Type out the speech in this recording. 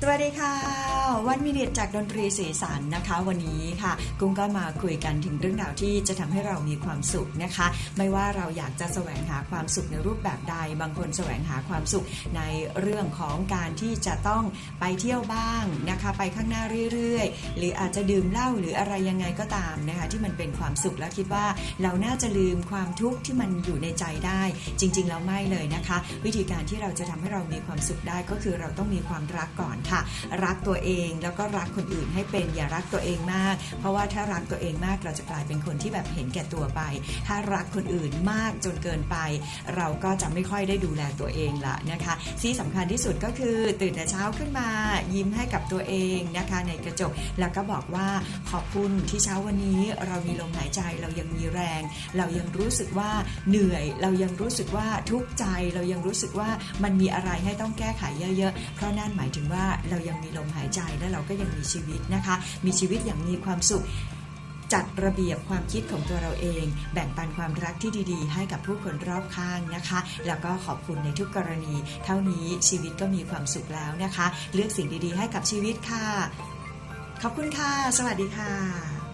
สวัสดีค่ะ วันมินิทจากดนตรีสีสันนะคะ วันนี้ค่ะ กุ้งก็มาคุยกันถึงเรื่องราวที่จะทำให้เรามีความสุขนะคะ ไม่ว่าเราอยากจะแสวงหาความสุขในรูปแบบใด บางคนแสวงหาความสุขในเรื่องของการที่จะต้องไปเที่ยวบ้างนะคะ ไปข้างหน้าเรื่อยๆ หรืออาจจะดื่มเหล้าหรืออะไรยังไงก็ตามนะคะ ที่มันเป็นความสุขแล้วคิดว่าเราน่าจะลืมความทุกข์ที่มันอยู่ในใจได้ จริง ๆ แล้วไม่เลยนะคะ วิธีการที่เราจะทำให้เรามีความสุขได้ก็คือเราต้องมีความรักก่อนค่ะ รักตัวเองแล้วก็รักคนอื่นให้เป็นอย่ารักตัวเองมาก เพราะว่าถ้ารักตัวเองมากเราจะกลายเป็นคนที่แบบเห็นแก่ตัวไป ถ้ารักคนอื่นมากจนเกินไป เราก็จะไม่ค่อยได้ดูแลตัวเองละนะคะที่สำคัญที่สุดก็คือตื่นแต่เช้าขึ้นมา ยิ้มให้กับตัวเองนะคะในกระจกแล้วก็บอกว่าขอบคุณที่เช้าวันนี้เรามีลมหายใจเรายังมีแรง เรายังรู้สึกว่าเหนื่อย เรายังรู้สึกว่าทุกข์ใจ เรายังรู้สึกว่ามันมีอะไรให้ต้องแก้ไขเยอะๆ เพราะนั่นหมายถึงว่าเรายังมีลมหายใจแล้วเราก็ยังมีชีวิตนะคะ มีชีวิตอย่างมีความสุขจัดระเบียบความคิดของตัวเราเอง แบ่งปันความรักที่ดีๆ ให้กับผู้คนรอบข้างนะคะ แล้วก็ขอบคุณในทุกกรณี เท่านี้ชีวิตก็มีความสุขแล้วนะคะ เลือกสิ่งดีๆ ให้กับชีวิตค่ะ ขอบคุณค่ะ สวัสดีค่ะ